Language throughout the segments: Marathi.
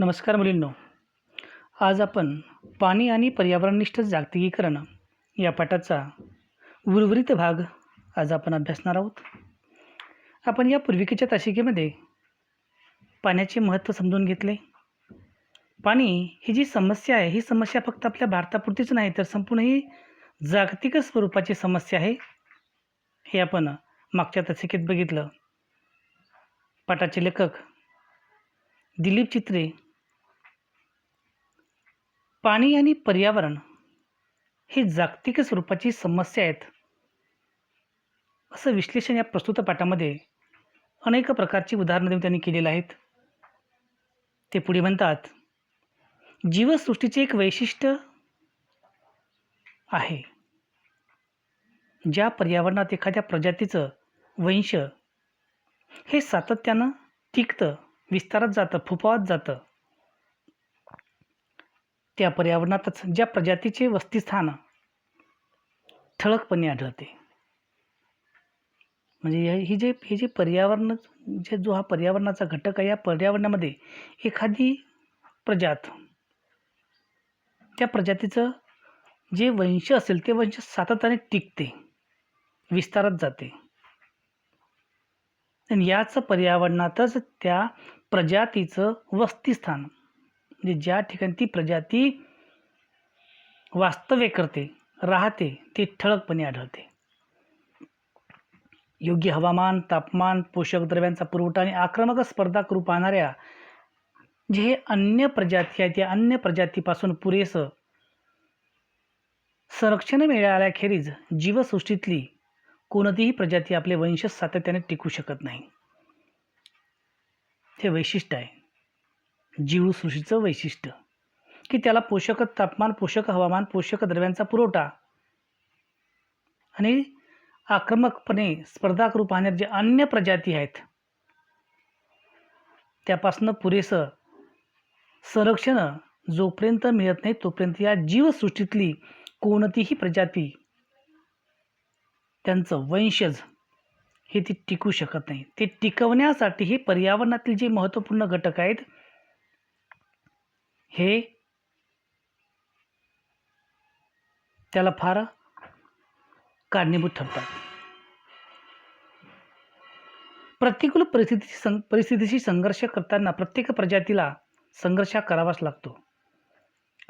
नमस्कार मुलींनो. आज आपण पाणी आणि पर्यावरणनिष्ठ जागतिकीकरण या पाठाचा उर्वरित भाग आज आपण अभ्यासणार आहोत. आपण या पूर्विकेच्या तासिकेमध्ये पाण्याचे महत्त्व समजून घेतले. पाणी ही जी समस्या आहे ही समस्या फक्त आपल्या भारतापुरतीच नाही तर संपूर्ण ही जागतिक स्वरूपाची समस्या आहे हे आपण मागच्या तासिकेत बघितलं. पाठाचे लेखक दिलीप चित्रे पाणी आणि पर्यावरण हे जागतिक स्वरूपाची समस्या आहेत. असं विश्लेषण या प्रस्तुत पाठामध्ये अनेक प्रकारची उदाहरणं देऊन त्यांनी केलेलं आहेत. ते पुढे म्हणतात जीवसृष्टीचे एक वैशिष्ट्य आहे ज्या पर्यावरणात एखाद्या प्रजातीचं वंश हे सातत्यानं टिकतं विस्तारात जातं फुफावत जातं. त्या पर्यावरणातच ज्या प्रजातीचे वस्तीस्थान ठळकपणे आढळते. म्हणजे ही जे हे जे पर्यावरण जे जो हा पर्यावरणाचा घटक आहे या पर्यावरणामध्ये एखादी प्रजात त्या प्रजातीचं जे वंश असेल ते वंश सातत्याने टिकते विस्तारत जाते. आणि याच पर्यावरणातच त्या प्रजातीचं वस्तीस्थान म्हणजे ज्या ठिकाणी ती प्रजाती वास्तव्य करते राहते ते ठळकपणे आढळते. योग्य हवामान तापमान पोषक द्रव्यांचा पुरवठा आणि आक्रमक स्पर्धा करू पाहणाऱ्या जे हे अन्य प्रजाती आहेत या अन्य प्रजातीपासून पुरेसं संरक्षण मिळाल्याखेरीज जीवसृष्टीतली कोणतीही प्रजाती आपले वंश सातत्याने टिकू शकत नाही. हे वैशिष्ट्य आहे. जीवसृष्टीचं वैशिष्ट्य. की त्याला पोषक तापमान पोषक हवामान पोषक द्रव्यांचा पुरवठा आणि आक्रमकपणे स्पर्धा करू पाहण्यात जे अन्य प्रजाती आहेत त्यापासनं पुरेसं संरक्षण जोपर्यंत मिळत नाही तोपर्यंत या जीवसृष्टीतली कोणतीही प्रजाती त्यांचं वंशज हे ती टिकू शकत नाही. ते टिकवण्यासाठी हे पर्यावरणातील जे महत्त्वपूर्ण घटक आहेत हे त्याला फार कारणीभूत ठरतात. प्रतिकूल परिस्थिती सं परिस्थितीशी संघर्ष करताना प्रत्येक प्रजातीला संघर्ष करावाच लागतो.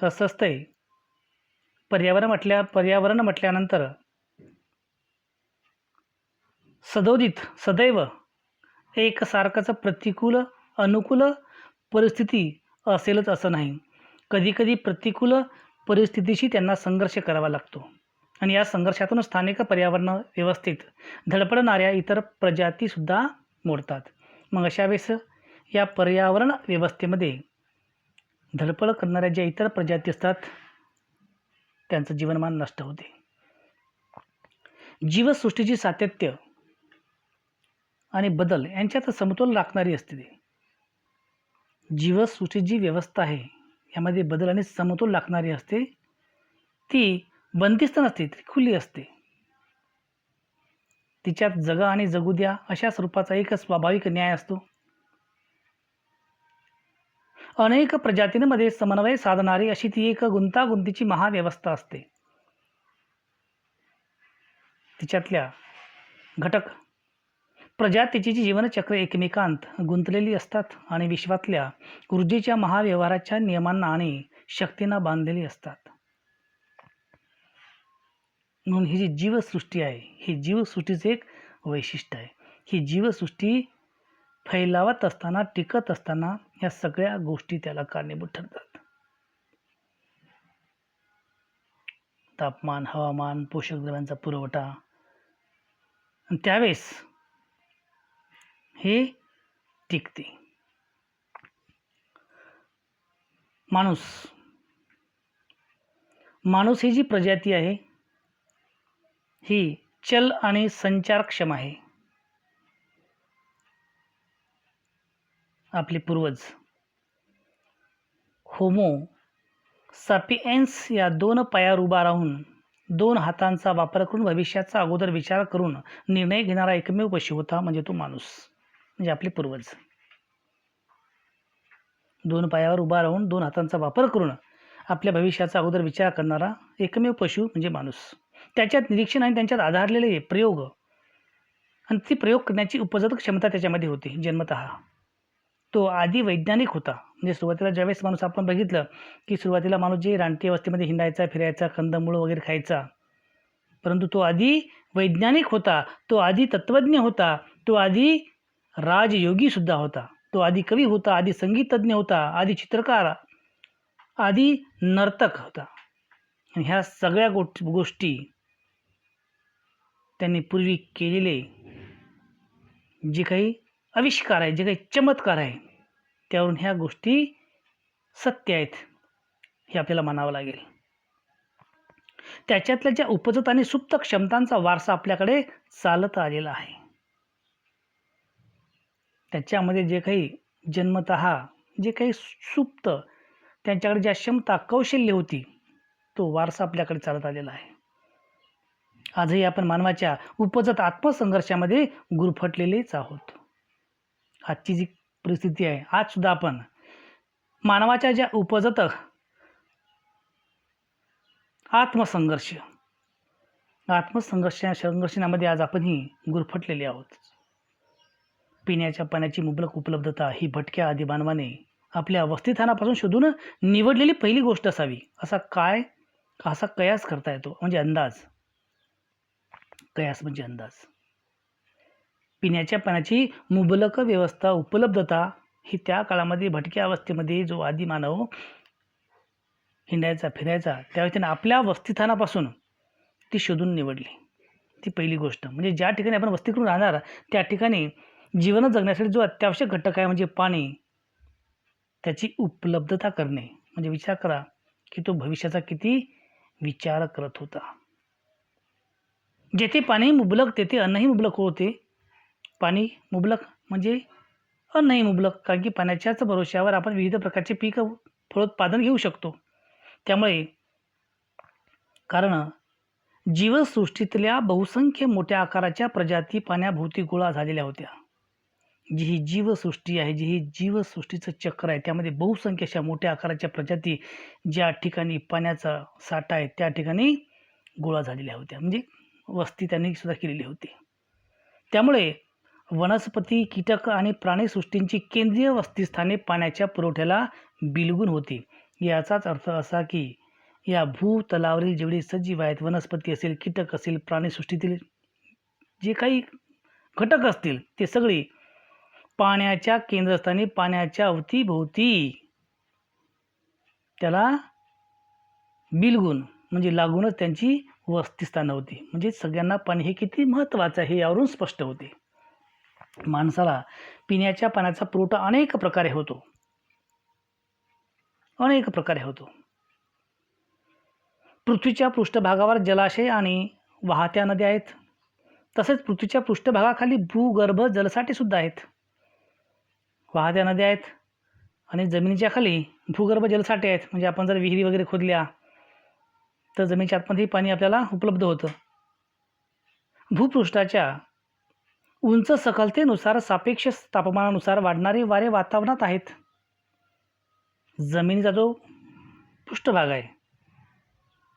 कसं असतंय. पर्यावरण म्हटल्या पर्यावरण म्हटल्यानंतर सदोदित सदैव एकसारखंच प्रतिकूल अनुकूल परिस्थिती असेलच असं नाही. कधीकधी प्रतिकूल परिस्थितीशी त्यांना संघर्ष करावा लागतो. आणि या संघर्षातून स्थानिक पर्यावरण व्यवस्थेत धडपडणाऱ्या इतर प्रजातीसुद्धा मोडतात. मग अशा वेळेस या पर्यावरण व्यवस्थेमध्ये धडपड करणाऱ्या ज्या इतर प्रजाती असतात त्यांचं जीवनमान नष्ट होते. जीवसृष्टीची सातत्य आणि बदल यांच्यात समतोल राखणारी असते. ती जीवसृष्टी जी व्यवस्था आहे यामध्ये बदल आणि समतोल लागणारी असते. ती बंदिस्त नसते ती खुली असते. तिच्यात जगा आणि जगू द्या अशा स्वरूपाचा एक स्वाभाविक न्याय असतो. अनेक प्रजातींमध्ये समन्वय साधणारी अशी ती एक गुंतागुंतीची महाव्यवस्था असते. तिच्यातल्या घटक प्रजातीची जी जीवनचक्र एकमेकांत गुंतलेली असतात आणि विश्वातल्या ऊर्जेच्या महाव्यवहाराच्या नियमांना आणि शक्तींना बांधलेली असतात. म्हणून ही जी जीवसृष्टी आहे ही जीवसृष्टीचं एक वैशिष्ट्य आहे. ही जीवसृष्टी फैलावत असताना टिकत असताना या सगळ्या गोष्टी त्याला कारणीभूत ठरतात. तापमान हवामान पोषक द्रव्यांचा पुरवठा. आणि त्यावेळेस हे टिकते. माणूस. माणूस ही जी प्रजाती आहे ही चल आणि संचारक्षम आहे. आपले पूर्वज. होमो सापिएन्स या दोन पायावर उभा राहून दोन हातांचा वापर करून भविष्याचा अगोदर विचार करून निर्णय घेणारा एकमेव पशु होता म्हणजे तो माणूस. म्हणजे आपले पूर्वज. दोन पायावर उभा राहून दोन हातांचा वापर करून आपल्या भविष्याचा अगोदर विचार करणारा एकमेव पशु म्हणजे माणूस. त्याच्यात निरीक्षण आणि त्यांच्यात आधारलेले प्रयोग आणि ती प्रयोग करण्याची उपजत क्षमता त्याच्यामध्ये होती जन्मत. तो आधी वैज्ञानिक होता. म्हणजे सुरुवातीला ज्यावेळेस माणूस आपण बघितलं की सुरुवातीला माणूस जे रानटी अवस्थेमध्ये हिंडायचा फिरायचा कंदमूळ वगैरे खायचा. परंतु तो आधी वैज्ञानिक होता तो आधी तत्त्वज्ञ होता तो आधी राजयोगीसुद्धा होता. तो आधी कवी होता आधी संगीतज्ञ होता आधी चित्रकार आधी नर्तक होता. ह्या सगळ्या गो गोष्टी त्यांनी पूर्वी केलेले जे काही आविष्कार आहे जे काही चमत्कार आहे त्यावरून ह्या गोष्टी सत्य आहेत हे आपल्याला मानावं लागेल. त्याच्यातल्या ज्या उपजत आणि सुप्त क्षमतांचा वारसा आपल्याकडे चालत आलेला आहे. त्याच्यामध्ये जे काही जन्मत जे काही सुप्त त्यांच्याकडे ज्या क्षमता कौशल्य होती तो वारसा आपल्याकडे चालत आलेला आहे. आजही आपण मानवाच्या उपजत आत्मसंघर्षामध्ये गुरफटलेलेच आहोत. आजची जी परिस्थिती आहे आजसुद्धा आपण मानवाच्या ज्या उपजत आत्मसंघर्ष आत्मसंघर्ष संघर्षणामध्ये आज आपणही गुरफटलेले आहोत. पिण्याच्या पाण्याची मुबलक उपलब्धता ही भटक्या आदी मानवाने आपल्या वस्तीस्थानापासून शोधून निवडलेली पहिली गोष्ट असावी असा काय असा कयास करता येतो? म्हणजे अंदाज. कयास म्हणजे अंदाज. पिण्याच्या पाण्याची मुबलक व्यवस्था उपलब्धता ही त्या काळामध्ये भटक्या अवस्थेमध्ये जो आदी मानव हिंडायचा फिरायचा त्यावेळी त्याने आपल्या वस्तीस्थानापासून ती शोधून निवडली. ती पहिली गोष्ट. म्हणजे ज्या ठिकाणी आपण वस्ती करून राहणार त्या ठिकाणी जीवन जगण्यासाठी जो अत्यावश्यक घटक आहे म्हणजे पाणी त्याची उपलब्धता करणे. म्हणजे विचार करा की तो भविष्याचा किती विचार करत होता. जेथे पाणी मुबलक तेथे अन्नही मुबलक होते. पाणी मुबलक म्हणजे अन्नही मुबलक कारण की पाण्याच्याच भरोश्यावर आपण विविध प्रकारचे पीक फळोत्पादन घेऊ शकतो. त्यामुळे कारण जीवसृष्टीतल्या बहुसंख्य मोठ्या आकाराच्या प्रजाती पाण्याभोवती गोळा झालेल्या होत्या. जी ही जीवसृष्टी आहे जी ही जीवसृष्टीचं चक्र आहे त्यामध्ये बहुसंख्य अशा मोठ्या आकाराच्या प्रजाती ज्या ठिकाणी पाण्याचा साठा आहे त्या ठिकाणी गोळा झालेल्या होत्या. म्हणजे वस्ती त्यांनी सुद्धा केलेली होती. त्यामुळे वनस्पती कीटक आणि प्राणीसृष्टींची केंद्रीय वस्तीस्थाने पाण्याच्या पुरवठ्याला बिलगून होती. याचाच अर्थ असा की या भूतलावरील जेवढे सजीव आहेत वनस्पती असेल कीटक असेल प्राणीसृष्टीतील जे काही घटक असतील ते सगळे पाण्याच्या केंद्रस्थानी पाण्याच्या अवतीभोवती त्याला बिलगुण म्हणजे लागूनच त्यांची वस्तीस्थानं होती. म्हणजे सगळ्यांना पाणी हे किती महत्त्वाचं आहे हे यावरून स्पष्ट होते. माणसाला पिण्याच्या पाण्याचा पुरवठा अनेक प्रकारे होतो. अनेक प्रकारे होतो. पृथ्वीच्या पृष्ठभागावर जलाशय आणि वाहत्या नद्या आहेत. तसेच पृथ्वीच्या पृष्ठभागाखाली भूगर्भ जलसाठेसुद्धा आहेत. वाहत्या नद्या आहेत आणि जमिनीच्या खाली भूगर्भ जलसाठे आहेत. म्हणजे आपण जर विहिरी वगैरे खोदल्या तर जमिनीच्या आतमध्येही पाणी आपल्याला उपलब्ध होतं. भूपृष्ठाच्या उंच सकलतेनुसार सापेक्ष तापमानानुसार वाढणारे वारे वातावरणात आहेत. जमिनीचा जो पृष्ठभाग आहे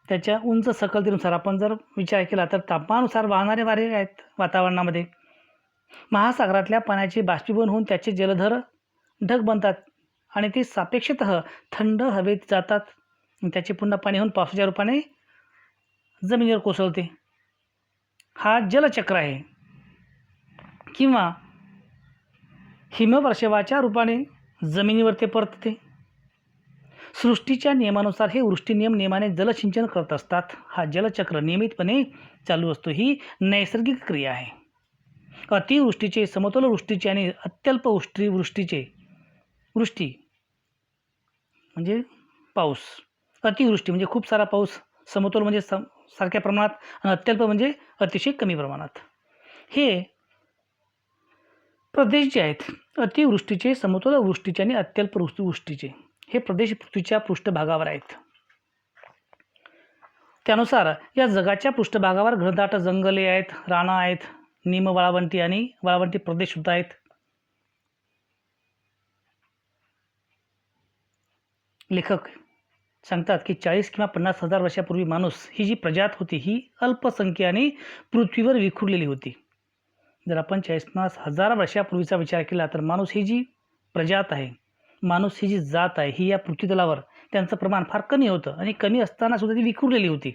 त्याच्या उंच सकलतेनुसार आपण जर विचार केला तर तापमानानुसार वाहणारे वारे आहेत वातावरणामध्ये. महासागरातल्या पाण्याचे बाष्पीभवन होऊन त्याचे जलधर ढग बनतात आणि ते सापेक्षत थंड हवेत जातात. त्याचे पुन्हा पाणी होऊन पावसाच्या रूपाने जमिनीवर कोसळते. हा जलचक्र आहे. किंवा हिमवर्षवाच्या रूपाने जमिनीवर ते परतते. सृष्टीच्या नियमानुसार हे वृष्टी नियम नियमाने जलसिंचन करत असतात. हा जलचक्र नियमितपणे चालू असतो. ही नैसर्गिक क्रिया आहे. अतिवृष्टीचे समतोल वृष्टीचे आणि अत्यल्प वृष्टी वृष्टीचे वृष्टी. म्हणजे पाऊस. अतिवृष्टी म्हणजे खूप सारा पाऊस समतोल म्हणजे सम सारख्या प्रमाणात आणि अत्यल्प म्हणजे अतिशय कमी प्रमाणात. हे प्रदेश जे आहेत अतिवृष्टीचे समतोल वृष्टीचे आणि अत्यल्प वृष्टीचे हे प्रदेश पृथ्वीच्या पृष्ठभागावर आहेत. त्यानुसार या जगाच्या पृष्ठभागावर घनदाट जंगले आहेत राणा आहेत निम वाळवंटी आणि वाळवंटी प्रदेशसुद्धा आहेत. लेखक सांगतात की चाळीस किंवा पन्नास हजार वर्षापूर्वी माणूस ही जी प्रजात होती ही अल्पसंख्याने पृथ्वीवर विखुरलेली होती. जर आपण चाळीस पन्नास हजार वर्षापूर्वीचा विचार केला तर माणूस ही जी प्रजात आहे माणूस ही जी जात आहे ही या पृथ्वीतलावर त्यांचं प्रमाण फार कमी होतं आणि कमी असताना सुद्धा ती विखुरलेली होती.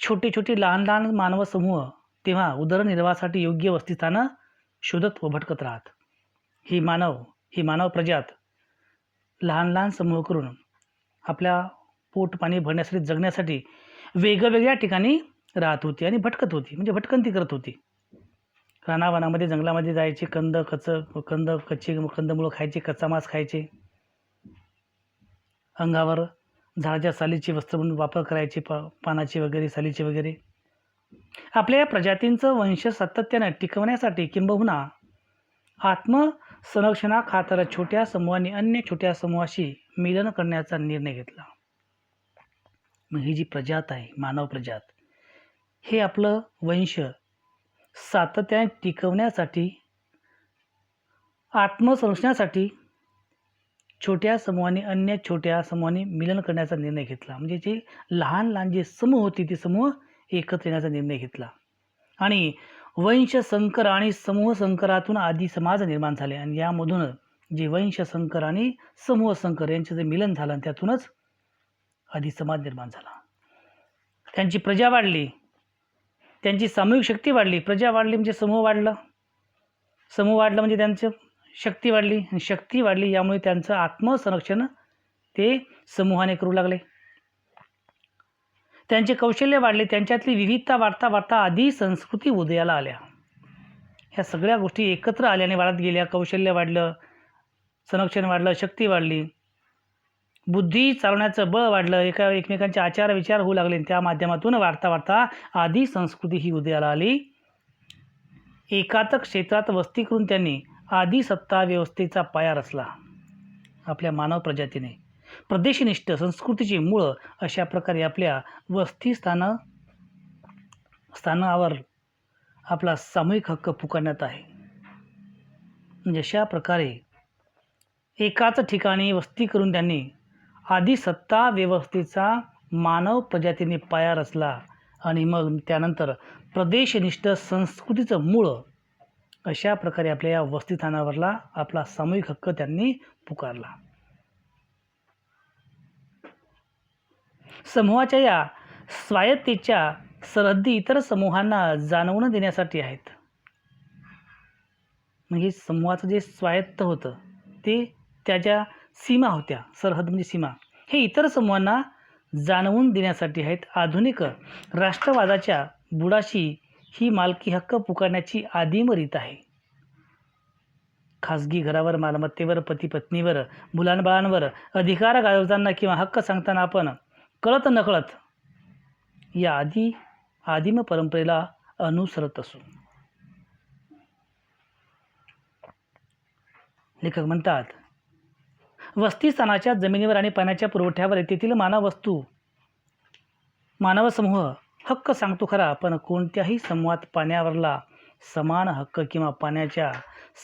छोटे छोटे लहान लहान मानव समूह तेव्हा उदरनिर्वाहासाठी योग्य वस्तीस्थानं शोधत व भटकत राहत. ही मानव ही मानव प्रजात लहान लहान समूह करून आपल्या पोट पाणी भरण्यासाठी जगण्यासाठी वेगवेगळ्या ठिकाणी राहत होती आणि भटकत होती. म्हणजे भटकंती करत होती. रानावनामध्ये जंगलामध्ये जायचे कंद कच कंद कच्चे कंदमुळं खायचे कच्चा मांस खायचे. अंगावर झाडाच्या सालीचे वस्त्र म्हणून वापर करायचे पा पानाचे वगैरे सालीचे वगैरे. आपल्या या प्रजातींचं वंश सातत्यानं टिकवण्यासाठी किंबहुना आत्मसंरक्षणाखातर छोट्या समूहांनी अन्य छोट्या समूहाशी मिलन करण्याचा निर्णय घेतला. मग ही जी प्रजात आहे मानव प्रजात हे आपलं वंश सातत्याने टिकवण्यासाठी आत्मसंरक्षणासाठी छोट्या समूहाने अन्य छोट्या समूहाने मिलन करण्याचा निर्णय घेतला. म्हणजे जे लहान लहान जे समूह होते ते समूह एकत्र येण्याचा निर्णय घेतला. आणि वंश संकर आणि समूह संकरातून आदी समाज निर्माण झाले. आणि यामधून जे वंश संकर आणि समूह संकर यांचं जे मिलन झालं आणि त्यातूनच आधी समाज निर्माण झाला. त्यांची प्रजा वाढली. त्यांची सामूहिक शक्ती वाढली. प्रजा वाढली म्हणजे समूह वाढला. समूह वाढला म्हणजे त्यांचं शक्ती वाढली. आणि शक्ती वाढली यामुळे त्यांचं आत्मसंरक्षण ते समूहाने करू लागले. त्यांचे कौशल्य वाढले त्यांच्यातली विविधता वाढता वाढता आधी संस्कृती उदयाला आल्या. ह्या सगळ्या गोष्टी एकत्र आल्याने वाढत गेल्या. कौशल्य वाढलं संरक्षण वाढलं शक्ती वाढली. बुद्धी चालवण्याचं बळ वाढलं एका एकमेकांचे आचार विचार होऊ लागले. त्या माध्यमातून वाढता वाढता आधी संस्कृती ही उदयाला आली. एकातक क्षेत्रात वस्ती करून त्यांनी आधी सत्ता व्यवस्थेचा पाया रचला. आपल्या मानव प्रजातीने. प्रदेशनिष्ठ संस्कृतीची मूळ अशा प्रकारे आपल्या वस्तीस्थान स्थानावर आपला सामूहिक हक्क पुकारण्यात आहे. म्हणजे जशा प्रकारे एकाच ठिकाणी वस्ती करून त्यांनी आधी सत्ता व्यवस्थेचा मानव प्रजातीने पाया रचला आणि मग त्यानंतर प्रदेशनिष्ठ संस्कृतीचं मूळ अशा प्रकारे आपल्या या वस्तीस्थानावरला आपला सामूहिक हक्क त्यांनी पुकारला. समूहाच्या या स्वायत्तेच्या सरहद्दी इतर समूहांना जाणवून देण्यासाठी आहेत. म्हणजे समूहाचं जे स्वायत्त होतं ते त्याच्या सीमा होत्या सरहद म्हणजे सीमा. हे इतर समूहांना जाणवून देण्यासाठी आहेत आधुनिक राष्ट्रवादाच्या बुडाशी ही मालकी हक्क पुकारण्याची आदिम रीत आहे. खाजगी घरावर मालमत्तेवर पती पत्नीवर मुलांबाळांवर अधिकार गाजवताना किंवा हक्क सांगताना आपण कळत नकळत या आदी आदिम परंपरेला अनुसरत असू. लेखक म्हणतात वस्तीस्थानाच्या जमिनीवर आणि पाण्याच्या पुरवठ्यावर तेथील मानव वस्तू मानव समूह हक्क सांगतो खरा पण कोणत्याही समूहात पाण्यावरला समान हक्क किंवा पाण्याच्या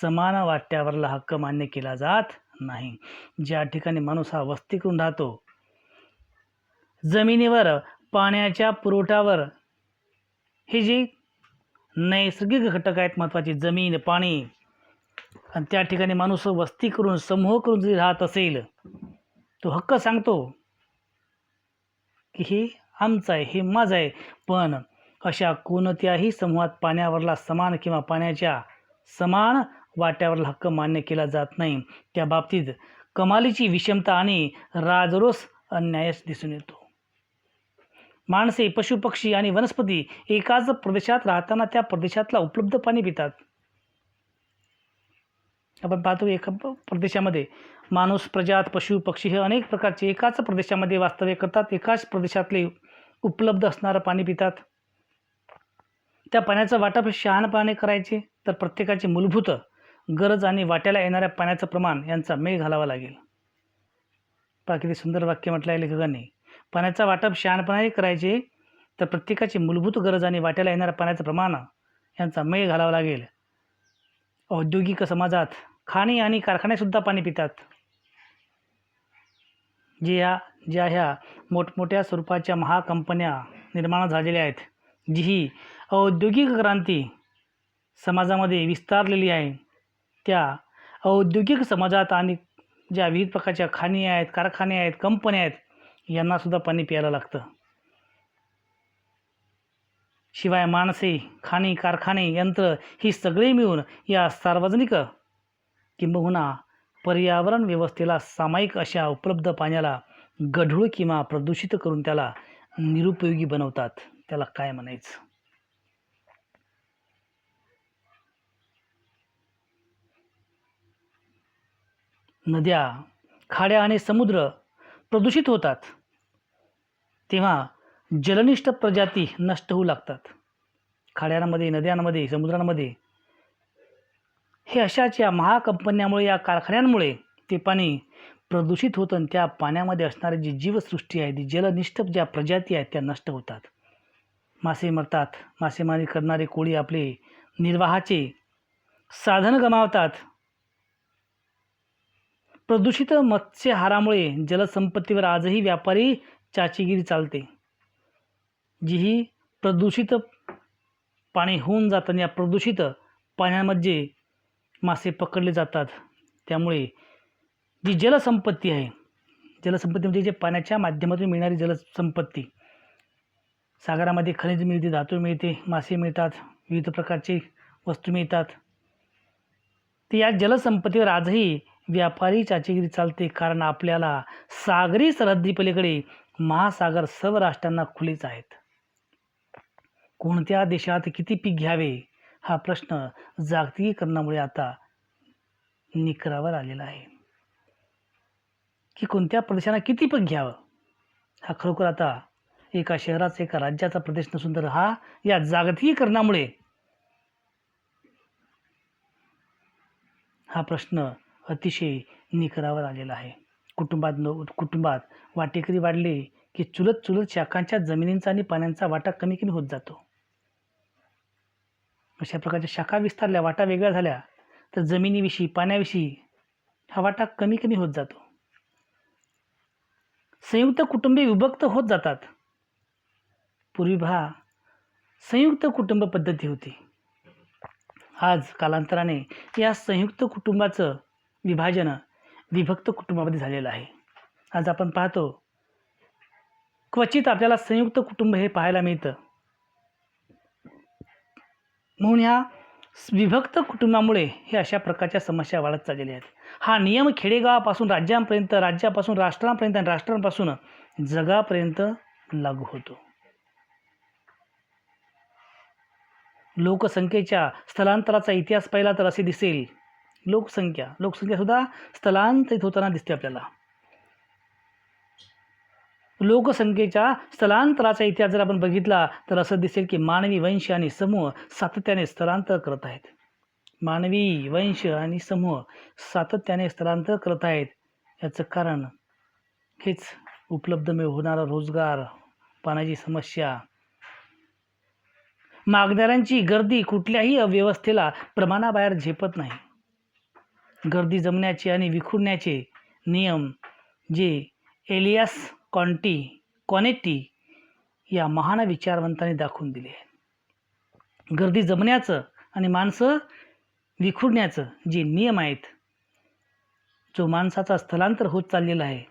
समान वाट्यावरला हक्क मान्य केला जात नाही. ज्या ठिकाणी माणूस हा वस्ती करून राहतो जमिनीवर पाण्याच्या पुरवठ्यावर. हे जे नैसर्गिक घटक आहेत महत्त्वाचे जमीन पाणी आणि त्या ठिकाणी माणूस वस्ती करून समूह करून जरी राहत असेल तो हक्क सांगतो की हे आमचं आहे हे माझं आहे. पण अशा कोणत्याही समूहात पाण्यावरला समान किंवा पाण्याच्या समान वाट्यावरला हक्क मान्य केला जात नाही. त्या बाबतीत कमालीची विषमता आणि राजरोस अन्यायच दिसून येतो. माणसे पशुपक्षी आणि वनस्पती एकाच प्रदेशात राहताना त्या प्रदेशातला उपलब्ध पाणी पितात. आपण पाहतो एका प्रदेशामध्ये माणूस प्रजात पशु पक्षी हे अनेक प्रकारचे एकाच प्रदेशामध्ये वास्तव्य करतात एकाच प्रदेशातले उपलब्ध असणारं पाणी पितात. त्या पाण्याचं वाटप शहाणपणाने करायचे तर प्रत्येकाची मूलभूत गरज आणि वाट्याला येणाऱ्या पाण्याचं प्रमाण यांचा मेळ घालावा लागेल. बाकी सुंदर वाक्य म्हटलं आहे लेखकांनी. पाण्याचं वाटप शहाणपणाने करायचे तर प्रत्येकाची मूलभूत गरज आणि वाट्याला येणाऱ्या पाण्याचं प्रमाण यांचा मेळ घालावा लागेल. औद्योगिक समाजात खाणी आणि कारखानेसुद्धा पाणी पितात. जे ह्या ज्या ह्या मोठमोठ्या स्वरूपाच्या महाकंपन्या निर्माण झालेल्या आहेत जी ही औद्योगिक क्रांती समाजामध्ये विस्तारलेली आहे. त्या औद्योगिक समाजात आणि ज्या विविध प्रकारच्या खाणी आहेत कारखाने आहेत कंपन्या आहेत यांनासुद्धा पाणी प्यायला लागतं. शिवाय माणसे खाणी कारखाने यंत्र ही सगळे मिळून या सार्वजनिक किंबहुना पर्यावरण व्यवस्थेला सामायिक अशा उपलब्ध पाण्याला गढूळ किंवा प्रदूषित करून त्याला निरुपयोगी बनवतात. त्याला काय म्हणायचं? नद्या खाड्या आणि समुद्र प्रदूषित होतात. तेव्हा जलनिष्ठ प्रजाती नष्ट होऊ लागतात. खाड्यांमध्ये नद्यांमध्ये समुद्रांमध्ये. हे अशाच या महाकंपन्यामुळे या कारखान्यांमुळे ते पाणी प्रदूषित होतं आणि त्या पाण्यामध्ये असणारी जी जीवसृष्टी आहे ती जलनिष्ठ ज्या प्रजाती आहेत त्या नष्ट होतात. मासे मरतात. मासेमारी करणारे कोळी आपले निर्वाहाचे साधन गमावतात. प्रदूषित मत्स्यहारामुळे जलसंपत्तीवर आजही व्यापारी चाचीगिरी चालते. जी ही प्रदूषित पाणी होऊन जातं या प्रदूषित पाण्यामध्ये मासे पकडले जातात. त्यामुळे जी जलसंपत्ती आहे जलसंपत्ती म्हणजे जे पाण्याच्या माध्यमातून मिळणारी जलसंपत्ती. सागरामध्ये खनिज मिळते धातू मिळते मासे मिळतात विविध प्रकारचे वस्तू मिळतात. तर या जलसंपत्तीवर आजही व्यापारी चाचेगिरी चालते कारण आपल्याला सागरी सरहद्दीपलीकडे महासागर सर्व राष्ट्रांना खुलेच आहेत. कोणत्या देशात किती पीक घ्यावे? हा प्रश्न जागतिकीकरणामुळे आता निकरावर आलेला आहे. की कोणत्या प्रदेशांना किती पीक घ्यावं? हा खरोखर आता एका शहराचा एका राज्याचा प्रदेश नसून तर हा या जागतिकीकरणामुळे हा प्रश्न अतिशय निकरावर आलेला आहे. कुटुंबात न कुटुंबात वाटेकरी वाढले की चुलत चुलत शाखांच्या जमिनींचा आणि पाण्याचा वाटा कमी कमी होत जातो. अशा प्रकारच्या शाखा विस्तारल्या वाटा वेगळ्या झाल्या तर जमिनीविषयी पाण्याविषयी हा वाटा कमी कमी होत जातो. संयुक्त कुटुंबे विभक्त होत जातात. पूर्वी भा संयुक्त कुटुंब पद्धती होती. आज कालांतराने या संयुक्त कुटुंबाचं विभाजन विभक्त कुटुंबामध्ये झालेलं आहे. आज आपण पाहतो क्वचित आपल्याला संयुक्त कुटुंब हे पाहायला मिळतं. म्हणून ह्या विभक्त कुटुंबामुळे हे अशा प्रकारच्या समस्या वाढत चाललेल्या आहेत. हा नियम खेडेगावापासून राज्यांपर्यंत राज्यापासून राष्ट्रांपर्यंत आणि राष्ट्रांपासून जगापर्यंत लागू होतो. लोकसंख्येच्या स्थलांतराचा इतिहास पाहिला तर असे दिसेल. लोकसंख्या लोकसंख्यासुद्धा स्थलांतरित होताना दिसते आपल्याला. लोकसंख्येच्या स्थलांतराचा इतिहास जर आपण बघितला तर असं दिसेल की मानवी वंश आणि समूह सातत्याने स्थलांतर करत आहेत. मानवी वंश आणि समूह सातत्याने स्थलांतर करत आहेत. याचं कारण हेच उपलब्ध मिळ होणारा रोजगार पाण्याची समस्या. मागणाऱ्यांची गर्दी कुठल्याही अव्यवस्थेला प्रमाणाबाहेर झेपत नाही. गर्दी जमण्याचे आणि विखुरण्याचे नियम जे एलियास कॉन्टी कॉनेटी या महान विचारवंतांनी दाखवून दिले गर्दी जमण्याचं आणि माणसं विखुरण्याचं जे नियम आहेत जो माणसाचा स्थलांतर होत चाललेला आहे.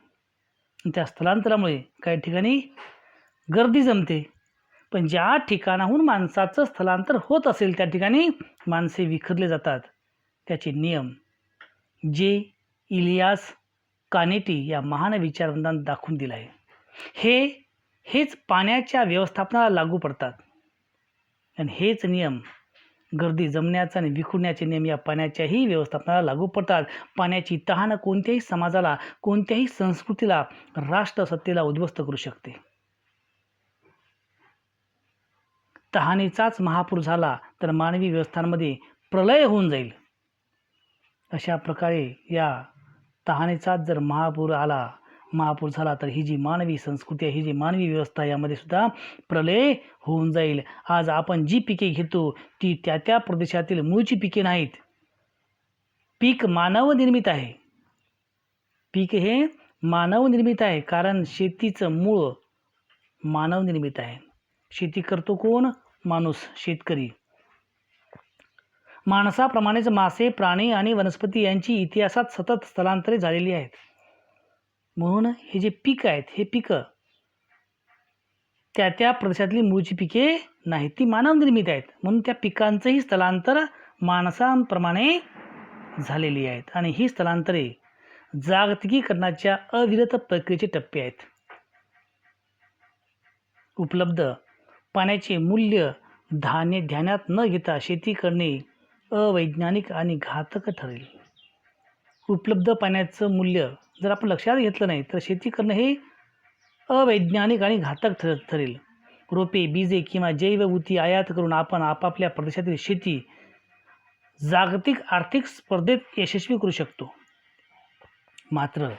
त्या स्थलांतरामुळे काही ठिकाणी गर्दी जमते पण ज्या ठिकाणाहून माणसाचं स्थलांतर होत असेल त्या ठिकाणी माणसे विखरले जातात. त्याचे नियम जे इलियास कानेटी या महान विचारवंतांना दाखवून दिलं आहे हे हेच पाण्याच्या व्यवस्थापनाला लागू पडतात. आणि हेच नियम गर्दी जमण्याचा आणि विखुरण्याचे नियम या पाण्याच्याही व्यवस्थापनाला लागू पडतात. पाण्याची तहान कोणत्याही समाजाला कोणत्याही संस्कृतीला राष्ट्रसत्तेला उद्ध्वस्त करू शकते. तहानेचाच महापूर झाला तर मानवी व्यवस्थांमध्ये प्रलय होऊन जाईल. अशा प्रकारे या तहानेचाच जर महापूर आला महापूर झाला तर ही जी मानवी संस्कृती आहे ही जी मानवी व्यवस्था यामध्ये सुद्धा प्रलय होऊन जाईल. आज आपण जी पिके घेतो ती त्या त्या प्रदेशातील मूळची पिके नाहीत. पीक मानव निर्मित आहे. पीक हे मानवनिर्मित आहे कारण शेतीचं मूळ मानवनिर्मित आहे. शेती करतो कोण? माणूस शेतकरी. माणसाप्रमाणेच मासे प्राणी आणि वनस्पती यांची इतिहासात सतत स्थलांतरे झालेली आहेत. म्हणून हे जे पीक आहेत हे पिकं त्या त्या प्रदेशातली मूळची पिके नाहीत ती मानवनिर्मित आहेत. म्हणून त्या पिकांचंही स्थलांतर माणसांप्रमाणे झालेली आहेत. आणि ही स्थलांतरे जागतिकीकरणाच्या अविरत प्रक्रियेचे टप्पे आहेत. उपलब्ध पाण्याचे मूल्य धान्य ध्यानात न घेता शेती करणे अवैज्ञानिक आणि घातक ठरेल. उपलब्ध पाण्याचं मूल्य जर आपण लक्षात घेतलं नाही तर शेती करणं हे अवैज्ञानिक आणि घातक ठर ठरेल. रोपे बीजे किंवा जैव आयात करून आपण आपापल्या प्रदेशातील शेती जागतिक आर्थिक स्पर्धेत यशस्वी करू शकतो. मात्र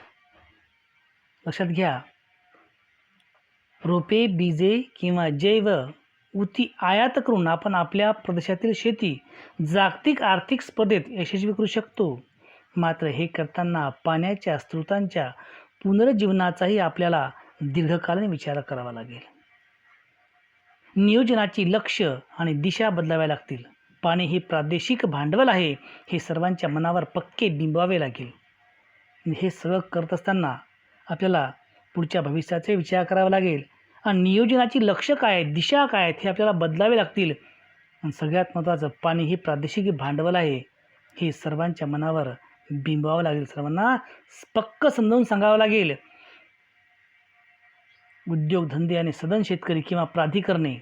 लक्षात घ्या रोपे बीजे किंवा जैव ऊती आयात करून आपण आपल्या प्रदेशातील शेती जागतिक आर्थिक स्पर्धेत यशस्वी करू शकतो. मात्र हे करताना पाण्याच्या स्रोतांच्या पुनर्जीवनाचाही आपल्याला दीर्घकालीन विचार करावा लागेल. नियोजनाची लक्ष आणि दिशा बदलाव्या लागतील. पाणी हे प्रादेशिक भांडवल आहे हे सर्वांच्या मनावर पक्के बिंबवावे लागेल. हे सगळं करत असताना आपल्याला पुढच्या भविष्याचे विचार करावा लागेल. नियोजनाची लक्ष काय आहेत? दिशा काय आहेत? हे आपल्याला बदलावे लागतील. आणि सगळ्यात महत्त्वाचं पाणी हे प्रादेशिक भांडवल आहे. हे सर्वांच्या मनावर बिंबवावं लागेल. सर्वांना पक्क समजावून सांगावं लागेल. उद्योगधंदे आणि सदन शेतकरी किंवा प्राधिकरणे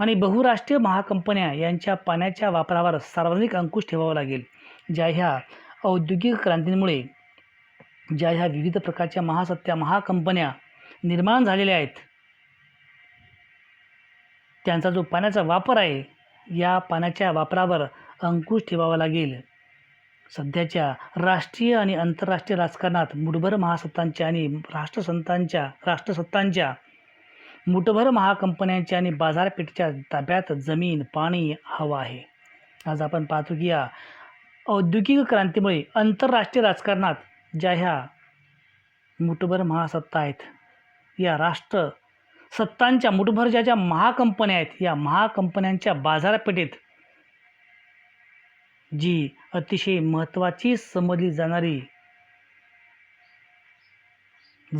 आणि बहुराष्ट्रीय महाकंपन्या यांच्या पाण्याच्या वापरावर सार्वजनिक अंकुश ठेवावा लागेल. ज्या ह्या औद्योगिक क्रांतीमुळे ज्या ह्या विविध प्रकारच्या महासत्या महाकंपन्या निर्माण झालेले आहेत. त्यांचा जो पाण्याचा वापर आहे या पाण्याच्या वापरावर अंकुश ठेवावा लागेल. सध्याच्या राष्ट्रीय आणि आंतरराष्ट्रीय राजकारणात मुठभर महासत्तांच्या आणि राष्ट्रसंतांच्या राष्ट्रसत्तांच्या मुठभर महाकंपन्यांच्या आणि बाजारपेठेच्या ताब्यात जमीन पाणी हवा आहे. आज आपण पाहतो की या औद्योगिक क्रांतीमुळे आंतरराष्ट्रीय राजकारणात ज्या ह्या मुठभर महासत्ता आहेत या राष्ट्र सत्तांच्या मुठभर ज्या ज्या महाकंपन्या आहेत या महाकंपन्यांच्या बाजारपेठेत जी अतिशय महत्त्वाची समजली जाणारी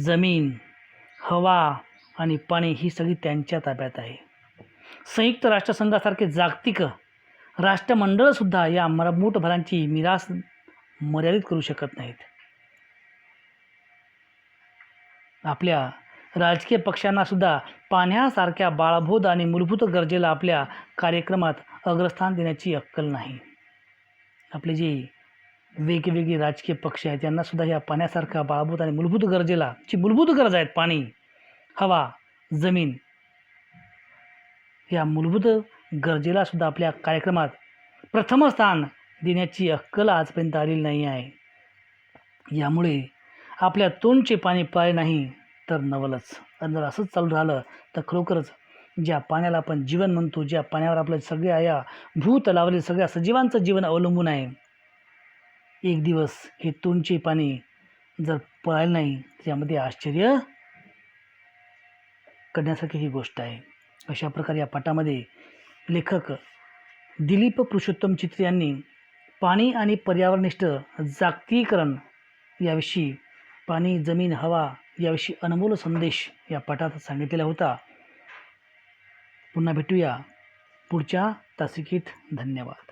जमीन हवा आणि पाणी ही सगळी त्यांच्या ताब्यात आहे. संयुक्त राष्ट्रसंघासारखे जागतिक राष्ट्रमंडळसुद्धा या मर मिरास मर्यादित करू शकत नाहीत. आपल्या राजकीय पक्षांनासुद्धा पाण्यासारख्या बाळभूत आणि मूलभूत गरजेला आपल्या कार्यक्रमात अग्रस्थान देण्याची अक्कल नाही. आपले जे वेगवेगळे राजकीय पक्ष आहेत त्यांनासुद्धा ह्या या पाण्यासारख्या बाळभूत आणि मूलभूत गरजेला जी मूलभूत गरज आहेत पाणी हवा जमीन या मूलभूत गरजेलासुद्धा आपल्या कार्यक्रमात प्रथम स्थान देण्याची अक्कल आजपर्यंत आलेली नाही आहे. यामुळे आपल्या तोंडचे पाणी पाय नाही तर नवलच. आणि जर असंच चालू राहिलं तर खरोखरच ज्या पाण्याला आपण जीवन म्हणतो ज्या पाण्यावर आपल्या सगळ्या या भूतलावरील सगळ्या सजीवांचं जीवन अवलंबून आहे. एक दिवस हे तोंडचे पाणी जर पळालं नाही त्यामध्ये आश्चर्य करण्यासारखी ही गोष्ट आहे. अशा प्रकारे या पाठामध्ये लेखक दिलीप पुरुषोत्तम चित्रे यांनी पाणी आणि पर्यावरणनिष्ठ जागतिकीकरण याविषयी पाणी जमीन हवा याविषयी अनमोल संदेश या पाठात सांगितलेला होता. पुन्हा भेटूया. पुढच्या तासिकेत धन्यवाद.